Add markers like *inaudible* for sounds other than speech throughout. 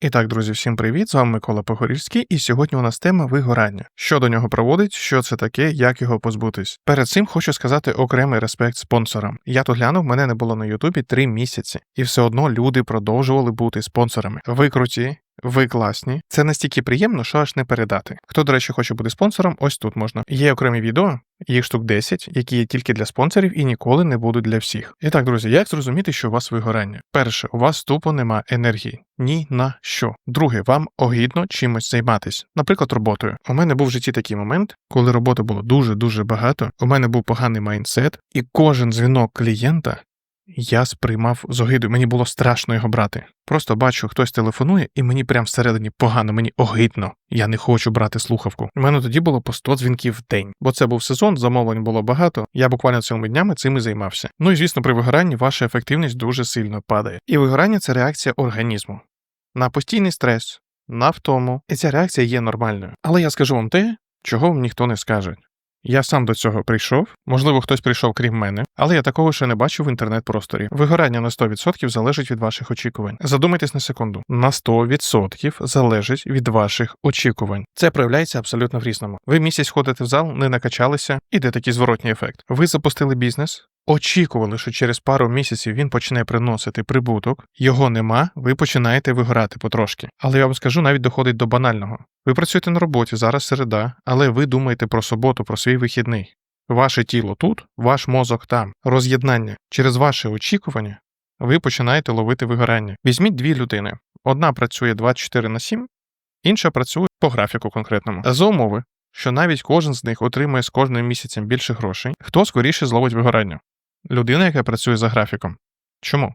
І так, друзі, всім привіт! З вами Микола Погорільський, і сьогодні у нас тема вигорання. Що до нього проводить, що це таке, як його позбутись. Перед цим хочу сказати окремий респект спонсорам. Я тут глянув, мене не було на Ютубі три місяці, і все одно люди продовжували бути спонсорами. Ви круті. Ви класні. Це настільки приємно, що аж не передати. Хто, до речі, хоче бути спонсором, ось тут можна. Є окремі відео, їх штук 10, які є тільки для спонсорів і ніколи не будуть для всіх. І так, друзі, як зрозуміти, що у вас вигорання? Перше, у вас тупо нема енергії. Ні на що. Друге, вам огідно чимось займатись, наприклад, роботою. У мене був в житті такий момент, коли роботи було дуже-дуже багато. У мене був поганий майндсет, і кожен дзвінок клієнта я сприймав з огидою. Мені було страшно його брати. Просто бачу, хтось телефонує, і мені прям всередині погано, мені огидно. Я не хочу брати слухавку. У мене тоді було по 100 дзвінків в день, бо це був сезон, замовлень було багато. Я буквально цілими днями цим і займався. Ну і звісно, при вигоранні ваша ефективність дуже сильно падає. І вигорання це реакція організму на постійний стрес, на втому. І ця реакція є нормальною. Але я скажу вам те, чого ніхто не скаже. Я сам до цього прийшов, можливо, хтось прийшов крім мене, але я такого ще не бачив в інтернет-просторі. Вигорання на 100% залежить від ваших очікувань. Задумайтесь на секунду. На 100% залежить від ваших очікувань. Це проявляється абсолютно в різному. Ви місяць ходите в зал, не накачалися, іде такий зворотній ефект. Ви запустили бізнес. Очікували, що через пару місяців він почне приносити прибуток, його нема, ви починаєте вигорати потрошки. Але я вам скажу, навіть доходить до банального. Ви працюєте на роботі, зараз середа, але ви думаєте про суботу, про свій вихідний. Ваше тіло тут, ваш мозок там, роз'єднання. Через ваше очікування ви починаєте ловити вигорання. Візьміть дві людини: одна працює 24 на 7, інша працює по графіку конкретному. За умови, що навіть кожен з них отримує з кожним місяцем більше грошей, хто скоріше зловить вигорання? Людина, яка працює за графіком. Чому?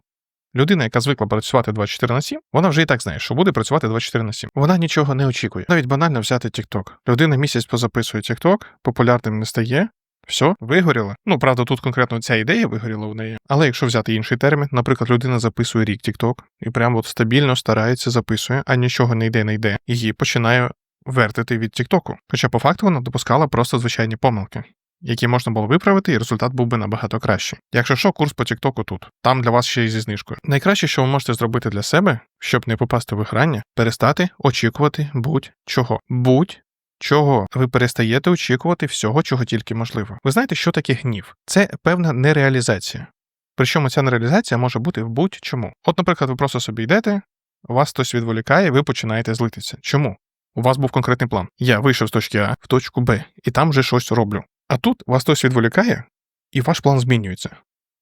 Людина, яка звикла працювати 24 на 7, вона вже і так знає, що буде працювати 24 на 7. Вона нічого не очікує. Навіть банально взяти TikTok. Людина місяць позаписує TikTok, популярним не стає. Все, вигоріла. Ну, правда, тут конкретно ця ідея вигоріла в неї. Але якщо взяти інший термін, наприклад, людина записує рік TikTok і прямо от стабільно старається, записує, а нічого не йде, не йде, її починає вертити від TikTok. Хоча по факту вона допускала просто звичайні помилки які можна було виправити, і результат був би набагато кращий. Якщо що, курс по Тіктоку тут, там для вас ще й зі знижкою. Найкраще, що ви можете зробити для себе, щоб не попасти в виграння, перестати очікувати будь-чого. Будь-чого. Ви перестаєте очікувати всього, чого тільки можливо. Ви знаєте, що таке гнів? Це певна нереалізація. Причому ця нереалізація може бути в будь-чому. От, наприклад, ви просто собі йдете, вас хтось відволікає, ви починаєте злитися. Чому? У вас був конкретний план. Я вийшов з точки А в точку Б, і там вже щось роблю. А тут вас хтось відволікає, і ваш план змінюється.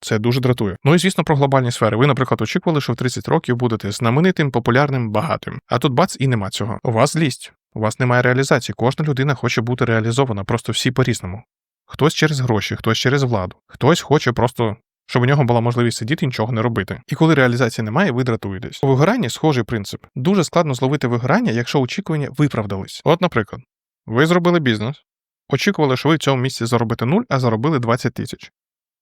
Це дуже дратує. Ну і звісно, про глобальні сфери. Ви, наприклад, очікували, що в 30 років будете знаменитим, популярним, багатим. А тут бац і нема цього. У вас злість, у вас немає реалізації. Кожна людина хоче бути реалізована, просто всі по-різному. Хтось через гроші, хтось через владу, хтось хоче просто. Щоб у нього була можливість сидіти і нічого не робити. І коли реалізації немає, ви дратуєтесь. У вигоранні схожий принцип. Дуже складно зловити вигорання, якщо очікування виправдались. От, наприклад, ви зробили бізнес, Очікували, що ви в цьому місці заробите 0, а заробили 20 тисяч.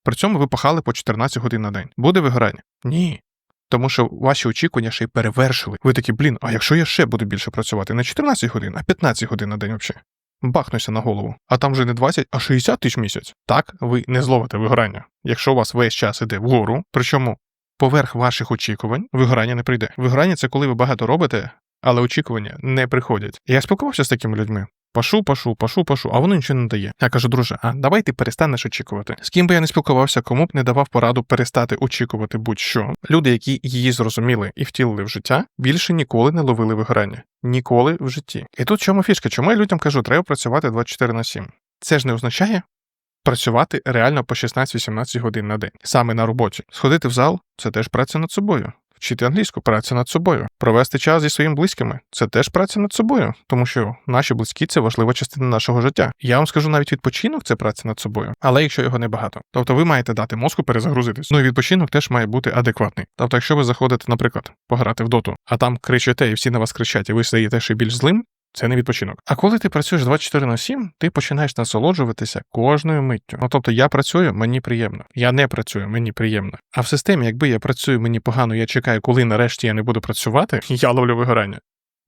При цьому ви пахали по 14 годин на день. Буде вигорання? Ні. Тому що ваші очікування ще й перевершили. Ви такі, блін, а якщо я ще буду більше працювати не 14 годин, а 15 годин на день взагалі. Бахнуся на голову, а там вже не 20, а 60 тисяч місяць. Так ви не зловите вигорання. Якщо у вас весь час іде вгору, причому поверх ваших очікувань вигорання не прийде. Вигорання це коли ви багато робите, але очікування не приходять. Я спілкувався з такими людьми. Пашу, пашу, пашу, пашу, а воно нічого не дає. Я кажу, друже, а давай ти перестанеш очікувати. З ким би я не спілкувався, кому б не давав пораду перестати очікувати будь-що. Люди, які її зрозуміли і втілили в життя, більше ніколи не ловили вигорання. Ніколи в житті. І тут чому фішка? Чому я людям кажу, треба працювати 24 на 7? Це ж не означає. Працювати реально по 16-18 годин на день, саме на роботі. Сходити в зал це теж праця над собою вчити англійську, праця над собою, провести час зі своїми близькими це теж праця над собою, тому що наші близькі це важлива частина нашого життя. Я вам скажу навіть відпочинок це праця над собою, але якщо його небагато. Тобто ви маєте дати мозку перезагрузитись. Ну і відпочинок теж має бути адекватний. Тобто, якщо ви заходите, наприклад, пограти в доту, а там кричите і всі на вас кричать, і ви стаєте ще більш злим, це не відпочинок. А коли ти працюєш 24 на 7, ти починаєш насолоджуватися кожною миттю. Ну тобто я працюю, мені приємно. Я не працюю, мені приємно. А в системі, якби я працюю, мені погано, я чекаю, коли нарешті я не буду працювати, *laughs* я ловлю вигорання.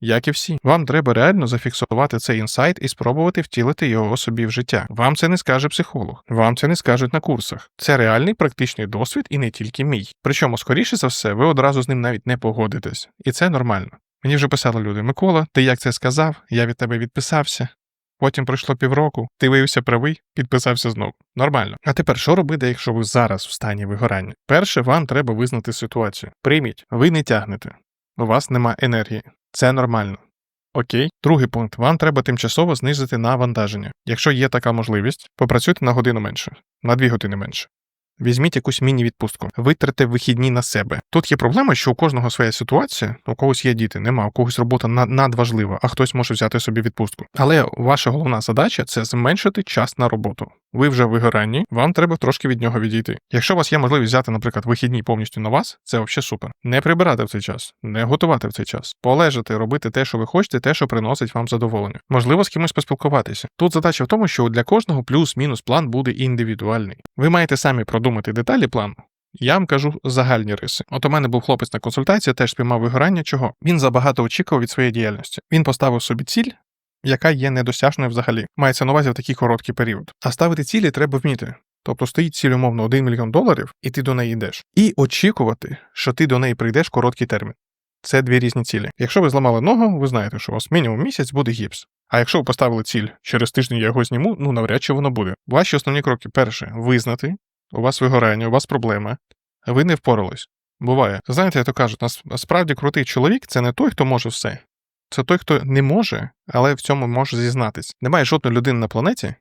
Як і всі, вам треба реально зафіксувати цей інсайт і спробувати втілити його собі в життя. Вам це не скаже психолог, вам це не скажуть на курсах. Це реальний практичний досвід і не тільки мій. Причому, скоріше за все, ви одразу з ним навіть не погодитесь, і це нормально. Мені вже писали люди: Микола, ти як це сказав? Я від тебе відписався. Потім пройшло півроку, ти виявився правий, підписався знову. Нормально. А тепер що робити, якщо ви зараз в стані вигорання? Перше, вам треба визнати ситуацію. Прийміть, ви не тягнете. У вас нема енергії. Це нормально. Окей. Другий пункт. Вам треба тимчасово знизити навантаження. Якщо є така можливість, попрацюйте на годину менше, на дві години менше. Візьміть якусь міні-відпустку, витратьте вихідні на себе. Тут є проблема, що у кожного своя ситуація, у когось є діти, нема, у когось робота надважлива, а хтось може взяти собі відпустку. Але ваша головна задача це зменшити час на роботу. Ви вже вигоранні, вам треба трошки від нього відійти. Якщо у вас є можливість взяти, наприклад, вихідні повністю на вас, це взагалі супер. Не прибирати в цей час, не готувати в цей час, полежати, робити те, що ви хочете, те, що приносить вам задоволення. Можливо, з кимось поспілкуватися. Тут задача в тому, що для кожного плюс-мінус план буде індивідуальний. Ви маєте самі продумати деталі плану. Я вам кажу загальні риси. От у мене був хлопець на консультації, теж спіймав вигорання. Чого? Він забагато очікував від своєї діяльності. Він поставив собі ціль, яка є недосяжною взагалі. Мається на увазі в такий короткий період. А ставити цілі треба вміти. Тобто стоїть ціль умовно 1 мільйон доларів, і ти до неї йдеш. І очікувати, що ти до неї прийдеш короткий термін. Це дві різні цілі. Якщо ви зламали ногу, ви знаєте, що у вас мінімум місяць буде гіпс. А якщо ви поставили ціль через тиждень я його зніму, ну навряд чи воно буде. Ваші основні кроки: перше, визнати, у вас вигорання, у вас проблема, ви не впорались. Буває. Знаєте, як то кажуть, нас- насправді крутий чоловік це не той, хто може все. Це той, хто не може, але в цьому може зізнатись. Немає жодної людини на планеті,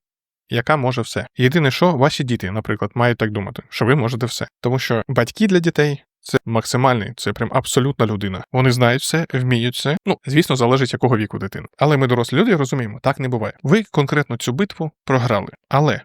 яка може все. Єдине, що ваші діти, наприклад, мають так думати, що ви можете все. Тому що батьки для дітей це максимальний, це прям абсолютна людина. Вони знають все, вміють все. Ну, звісно, залежить якого віку дитина. Але ми дорослі люди розуміємо, так не буває. Ви конкретно цю битву програли. Але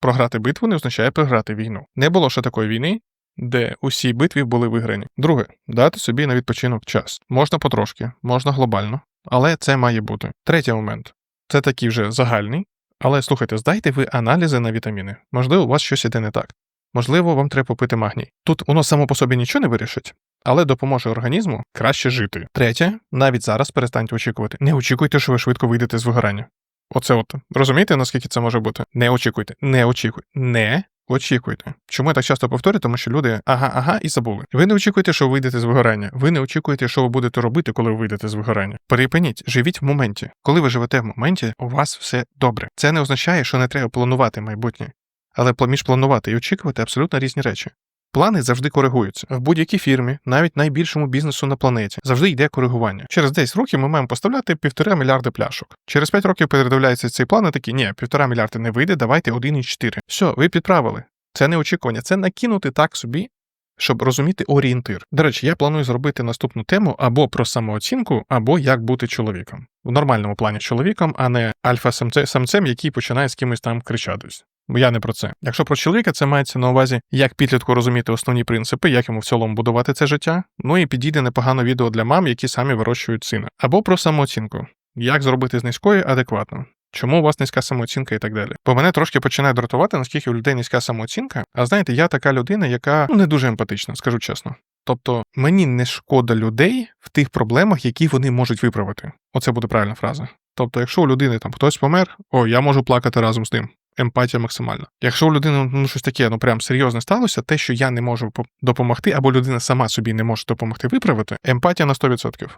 програти битву не означає програти війну. Не було ще такої війни. Де усі битві були виграні. Друге, дати собі на відпочинок час. Можна потрошки, можна глобально, але це має бути. Третій момент це такий вже загальний. Але слухайте, здайте ви аналізи на вітаміни. Можливо, у вас щось іде не так. Можливо, вам треба попити магній. Тут воно само по собі нічого не вирішить, але допоможе організму краще жити. Третє, навіть зараз перестаньте очікувати. Не очікуйте, що ви швидко вийдете з вигорання. Оце от. Розумієте, наскільки це може бути? Не очікуйте, не очікуйте, не очікуйте. Чому я так часто повторюю? Тому що люди ага, ага, і забули. Ви не очікуєте, що ви вийдете з вигорання. Ви не очікуєте, що ви будете робити, коли ви вийдете з вигорання. Перепиніть, живіть в моменті. Коли ви живете в моменті, у вас все добре. Це не означає, що не треба планувати майбутнє. Але між планувати і очікувати абсолютно різні речі. Плани завжди коригуються. В будь-якій фірмі, навіть найбільшому бізнесу на планеті, завжди йде коригування. Через 10 років ми маємо поставляти півтора мільярди пляшок. Через 5 років передивляється цей план і такі, ні, півтора мільярди не вийде, давайте 1,4. Все, ви підправили. Це не очікування, це накинути так собі, щоб розуміти орієнтир. До речі, я планую зробити наступну тему або про самооцінку, або як бути чоловіком. В нормальному плані чоловіком, а не альфа-самцем, який починає з кимось там кричатись. Я не про це. Якщо про чоловіка, це мається на увазі, як підлітку розуміти основні принципи, як йому в цілому будувати це життя. Ну і підійде непогано відео для мам, які самі вирощують сина. Або про самооцінку, як зробити з низької адекватно. Чому у вас низька самооцінка і так далі? Бо мене трошки починає дратувати, наскільки у людей низька самооцінка. А знаєте, я така людина, яка ну не дуже емпатична, скажу чесно. Тобто мені не шкода людей в тих проблемах, які вони можуть виправити. Оце буде правильна фраза. Тобто, якщо у людини там хтось помер, о, я можу плакати разом з ним. Емпатія максимальна. Якщо у людини ну щось таке, ну прям серйозне сталося, те, що я не можу допомогти, або людина сама собі не може допомогти виправити, емпатія на 100%.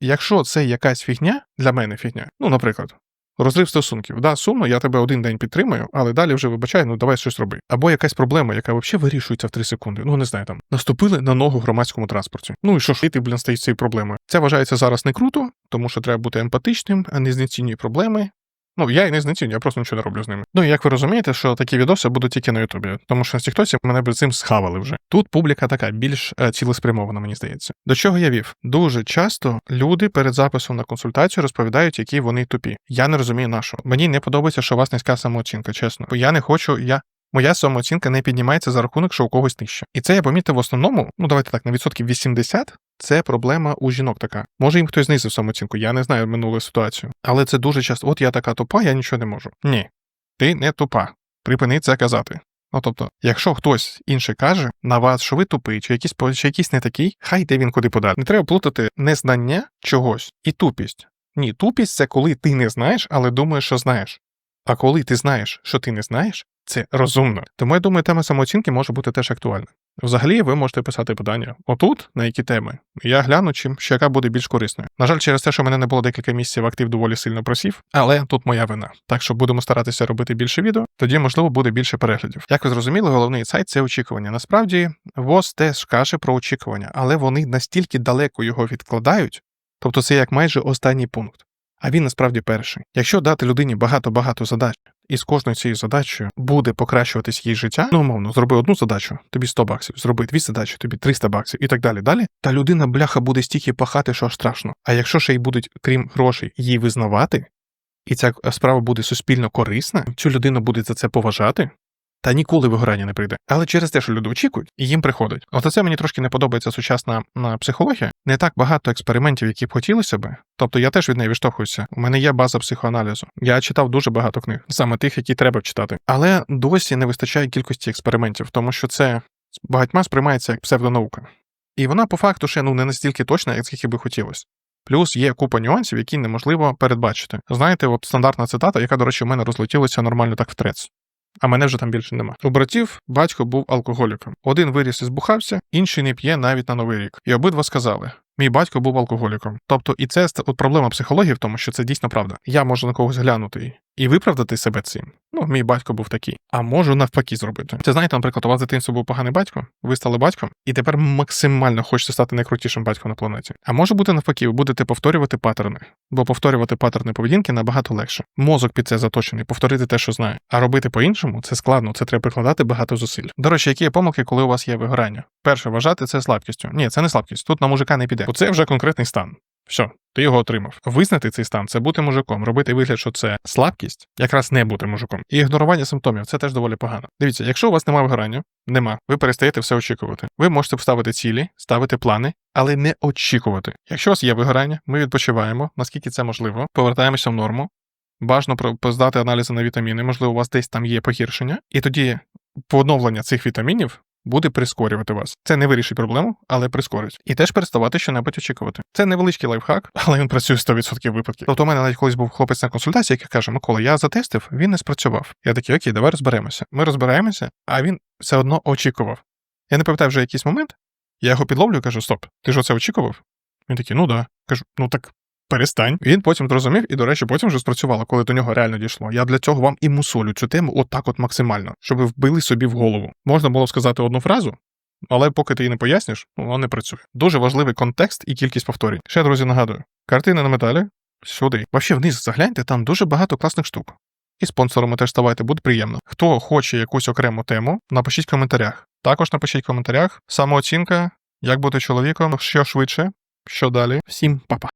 Якщо це якась фігня, для мене фігня, ну, наприклад, розрив стосунків, да, сумно, я тебе один день підтримую, але далі вже вибачай, ну давай щось роби. Або якась проблема, яка взагалі вирішується в 3 секунди. Ну не знаю, там наступили на ногу в громадському транспорті. Ну і що ж, ти, блін, стоїш з цією проблемою. Це вважається зараз не круто, тому що треба бути емпатичним, а не знецінюй проблеми. Ну, я і не знецінюю, я просто нічого не роблю з ними. Ну і як ви розумієте, що такі відоси будуть тільки на Ютубі, тому що на Тіктосі мене б цим схавали вже. Тут публіка така більш е, цілеспрямована, мені здається. До чого я вів? Дуже часто люди перед записом на консультацію розповідають, які вони тупі. Я не розумію нашого. Мені не подобається, що у вас низька самооцінка, чесно. Бо я не хочу, я. Моя самооцінка не піднімається за рахунок, що у когось нижче. І це я помітив в основному, ну давайте так, на відсотків 80 це проблема у жінок така. Може їм хтось знизив самооцінку, я не знаю минулу ситуацію. Але це дуже часто. От я така тупа, я нічого не можу. Ні, ти не тупа. Припини це казати. Ну тобто, якщо хтось інший каже на вас, що ви тупий, чи якийсь чи якийсь не такий, хай йде він куди подати. Не треба плутати незнання чогось і тупість. Ні, тупість це коли ти не знаєш, але думаєш, що знаєш. А коли ти знаєш, що ти не знаєш, це розумно. Тому я думаю, тема самооцінки може бути теж актуальна. Взагалі, ви можете писати питання отут, на які теми. Я гляну, чим що яка буде більш корисною. На жаль, через те, що мене не було декілька місяців, актив доволі сильно просів, але тут моя вина. Так що будемо старатися робити більше відео, тоді можливо буде більше переглядів. Як ви зрозуміли, головний сайт це очікування. Насправді, ВОЗ теж каже про очікування, але вони настільки далеко його відкладають, тобто це як майже останній пункт. А він насправді перший. Якщо дати людині багато-багато задач, і з кожною цією задачею буде покращуватись її життя, ну умовно, зроби одну задачу, тобі 100 баксів, зроби дві задачі, тобі 300 баксів і так далі. Далі та людина бляха буде стільки пахати, що страшно. А якщо ще й будуть, крім грошей, її визнавати, і ця справа буде суспільно корисна, цю людину будуть за це поважати. Та ніколи вигорання не прийде. Але через те, що люди очікують, і їм приходить. От це мені трошки не подобається сучасна психологія. Не так багато експериментів, які б хотілося би. Тобто я теж від неї відштовхуюся. У мене є база психоаналізу. Я читав дуже багато книг, саме тих, які треба читати. Але досі не вистачає кількості експериментів, тому що це багатьма сприймається як псевдонаука. І вона по факту ще ну не настільки точна, як скільки би хотілося. Плюс є купа нюансів, які неможливо передбачити. Знаєте, от стандартна цитата, яка, до речі, у мене розлетілася нормально так в трец. А мене вже там більше нема. У братів батько був алкоголіком. Один виріс і збухався, інший не п'є навіть на новий рік. І обидва сказали: мій батько був алкоголіком. Тобто, і це от проблема психології в тому, що це дійсно правда. Я можу на когось глянути і виправдати себе цим. Ну, мій батько був такий, а можу навпаки зробити. Це знаєте, наприклад, у вас в дитинстві був поганий батько, ви стали батьком, і тепер максимально хочете стати найкрутішим батьком на планеті. А може бути навпаки, ви будете повторювати паттерни, бо повторювати паттерни поведінки набагато легше. Мозок під це заточений, повторити те, що знає. А робити по-іншому це складно, це треба прикладати багато зусиль. До речі, які є помилки, коли у вас є вигорання? Перше, вважати це слабкістю. Ні, це не слабкість. Тут на мужика не піде. Оце вже конкретний стан. Все, ти його отримав. Визнати цей стан це бути мужиком, робити вигляд, що це слабкість, якраз не бути мужиком. І ігнорування симптомів це теж доволі погано. Дивіться, якщо у вас немає вигорання, нема, ви перестаєте все очікувати. Ви можете ставити цілі, ставити плани, але не очікувати. Якщо у вас є вигорання, ми відпочиваємо, наскільки це можливо, повертаємося в норму. Бажано здати аналізи на вітаміни, можливо, у вас десь там є погіршення, і тоді поновлення цих вітамінів буде прискорювати вас. Це не вирішить проблему, але прискорить. І теж переставати щонебудь очікувати. Це невеличкий лайфхак, *laughs* але він працює 100% випадків. Тобто у мене навіть колись був хлопець на консультації, який каже: Микола, я затестив, він не спрацював. Я такий, окей, давай розберемося. Ми розбираємося, а він все одно очікував. Я не пам'ятаю вже якийсь момент. Я його підловлю і кажу: Стоп, ти ж оце очікував? Він такий, ну да. Кажу, ну так. Перестань. Він потім зрозумів, і, до речі, потім вже спрацювало, коли до нього реально дійшло. Я для цього вам і мусолю цю тему отак от максимально, щоб ви вбили собі в голову. Можна було сказати одну фразу, але поки ти її не поясниш, воно не працює. Дуже важливий контекст і кількість повторень. Ще, друзі, нагадую: картина на металі сюди. Вообще вниз загляньте, там дуже багато класних штук. І спонсорами теж ставайте, буде приємно. Хто хоче якусь окрему тему, напишіть в коментарях. Також напишіть в коментарях самооцінка, як бути чоловіком, що швидше, що далі. Всім па-па.